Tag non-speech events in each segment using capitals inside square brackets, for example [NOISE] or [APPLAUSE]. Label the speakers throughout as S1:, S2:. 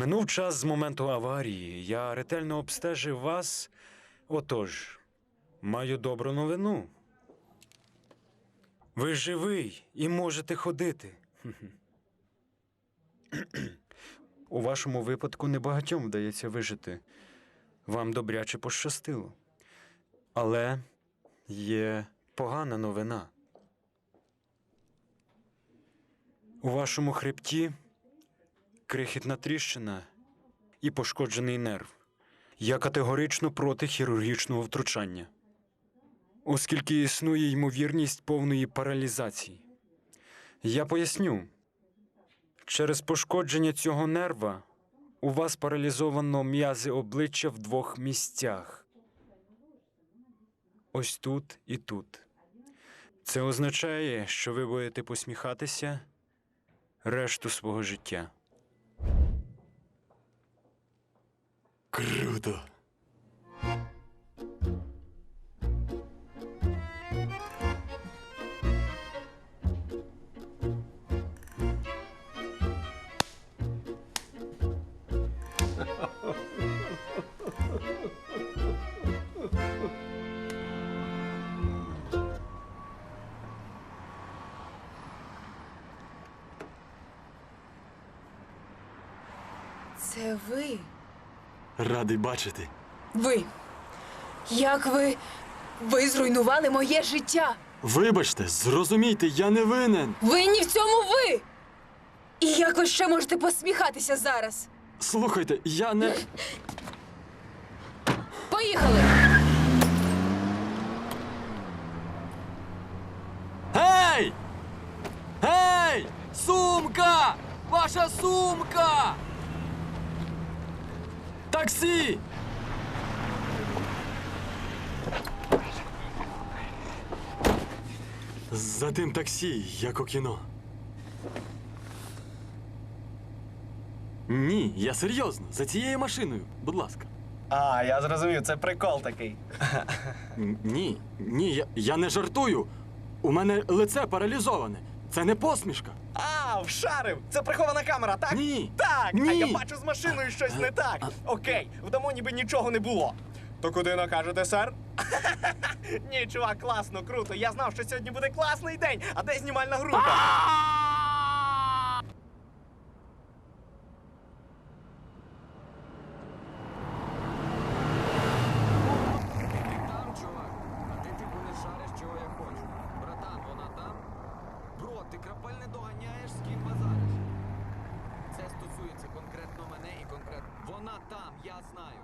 S1: Минув час з моменту аварії. Я ретельно обстежив вас. Отож, маю добру новину. Ви живий і можете ходити. У вашому випадку небагатьом вдається вижити. Вам добряче пощастило. Але є погана новина. У вашому хребті крихітна тріщина і пошкоджений нерв. Я категорично проти хірургічного втручання, оскільки існує ймовірність повної паралізації. Я поясню, через пошкодження цього нерва у вас паралізовано м'язи обличчя в двох місцях. Ось тут і тут. Це означає, що ви будете посміхатися решту свого життя.
S2: Круто.
S3: Це ви.
S2: Радий бачити.
S3: Ви. Як ви. Ви зруйнували моє життя.
S2: Вибачте, зрозумійте, я не винен.
S3: Винні в цьому ви. І як ви ще можете посміхатися зараз?
S2: Слухайте, я не.
S3: Поїхали!
S2: Гей! Гей! Сумка! Ваша сумка! Таксі! За тим таксі, як у кіно. Ні, я серйозно. За цією машиною, будь ласка.
S4: А, я зрозумів, це прикол такий.
S2: Н- Ні, ні, я, я не жартую. У мене лице паралізоване. Це не посмішка.
S4: А, шарив! Це прихована камера, так?
S2: Ні.
S4: Так! А я бачу з машиною щось не так. Окей, вдамо ніби нічого не було. То куди накажете, сер? [LAUGHS] Ні, чувак, класно, круто. Я знав, що сьогодні буде класний день. А де знімальна група?
S5: Там, чувак, а ти типу не шариш, чого я хочу. Братан, вона там? Бро, ти крапель не доганяєш, з ким базариш. Це стосується конкретно мене і конкретно. Там, я знаю.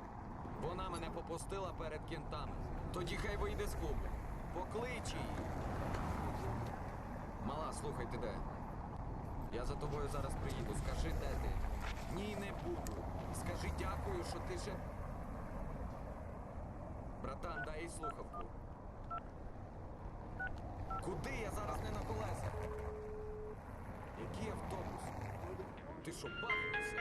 S5: Вона мене попустила перед кінтами. Тоді хай вийде з клубу. Поклич її. Мала, слухай, ти де? Я за тобою зараз приїду. Скажи, де ти? Ні, не буду. Скажи дякую, що ти ще. Братан, дай їй слухавку. Куди я зараз не на колесах? Який автобус? Ти що, бахнувся?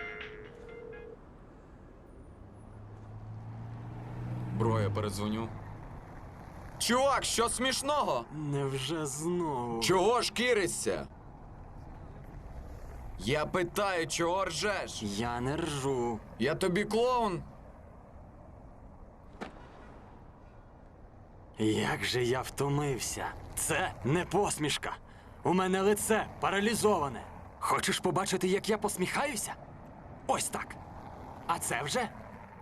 S5: Бро, я передзвоню. Чувак, що смішного?
S2: Невже знову?
S5: Чого ж киришся? Я питаю, чого ржеш?
S2: Я не ржу.
S5: Я тобі клоун?
S2: Як же я втомився. Це не посмішка. У мене лице паралізоване. Хочеш побачити, як я посміхаюся? Ось так. А це вже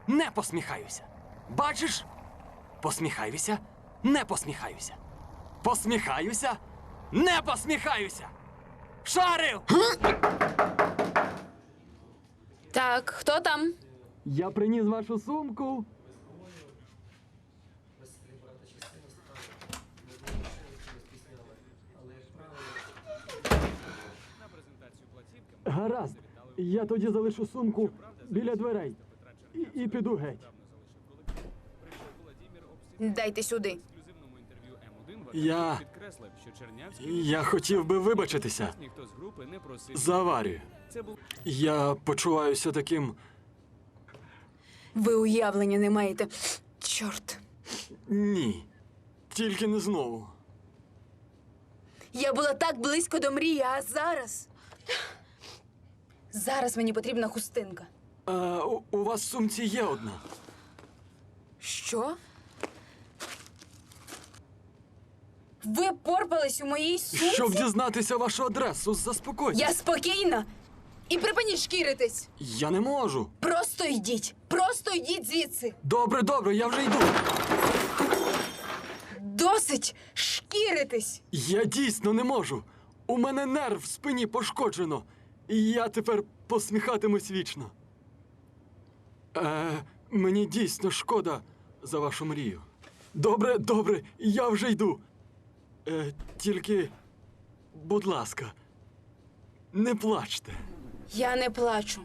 S2: не посміхаюся. Бачиш? Посміхаюся, не посміхаюся. Посміхаюся, не посміхаюся. Шарив!
S3: Так, хто там?
S2: Я приніс вашу сумку. Гаразд. Я тоді залишу сумку біля дверей і, і піду геть.
S3: Дайте сюди.
S6: ексклюзивному інтерв'ю М1
S2: Я-
S6: підкреслив, що Чернявський
S2: Я хотів би вибачитися
S6: ніхто з групи не просив.
S2: за аварію.
S6: Це був
S2: Я почуваюся таким.
S3: Ви уявлення не маєте. Чорт.
S2: Ні. Тільки не знову.
S3: Я була так близько до мрії, а зараз. Зараз мені потрібна хустинка.
S2: Е, у, у вас в сумці є одна.
S3: Що? Ви порпались у моїй сумці?
S2: Щоб дізнатися вашу адресу, заспокойтесь.
S3: Я спокійна. І припиніть шкіритись.
S2: Я не можу.
S3: Просто йдіть. Просто йдіть звідси.
S2: Добре, добре, я вже йду.
S3: Досить шкіритись.
S2: Я дійсно не можу. У мене нерв в спині пошкоджено. І я тепер посміхатимусь вічно. Е, мені дійсно шкода за вашу мрію. Добре, добре, я вже йду. Е, тільки, будь ласка, не плачте.
S3: Я не плачу.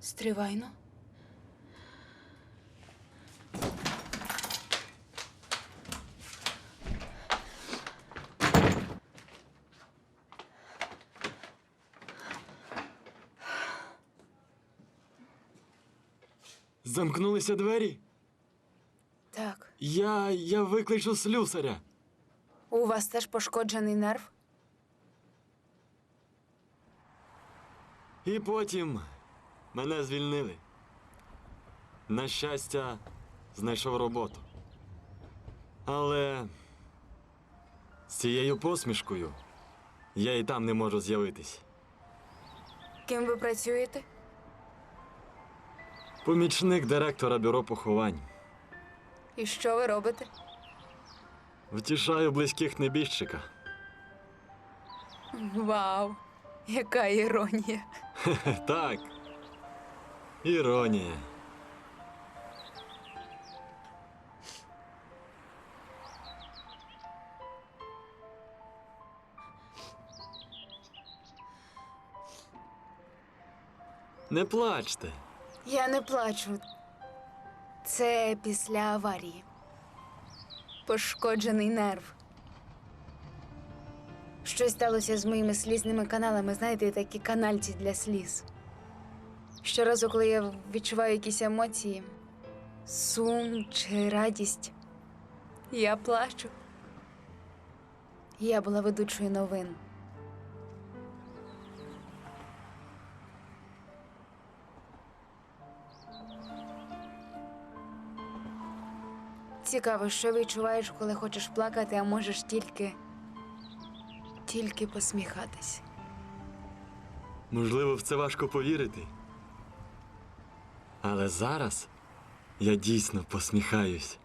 S3: Стривайно.
S2: Замкнулися двері.
S3: Так.
S2: Я. я викличу слюсаря.
S3: У вас теж пошкоджений нерв?
S2: І потім мене звільнили. На щастя, знайшов роботу. Але з цією посмішкою я і там не можу з'явитись.
S3: Ким ви працюєте?
S2: Помічник директора бюро поховань.
S3: І що ви робите?
S2: Втішаю близьких небіжчика.
S3: Вау! Яка іронія. [LAUGHS]
S2: Так. Іронія. Не плачте.
S3: Я не плачу. Це після аварії. Пошкоджений нерв. Щось сталося з моїми слізними каналами, знаєте, такі канальці для сліз. Щоразу, коли я відчуваю якісь емоції, сум чи радість, я плачу. Я була ведучою новин. Цікаво, що відчуваєш, коли хочеш плакати, а можеш тільки тільки посміхатись.
S2: Можливо, в це важко повірити. Але зараз я дійсно посміхаюсь.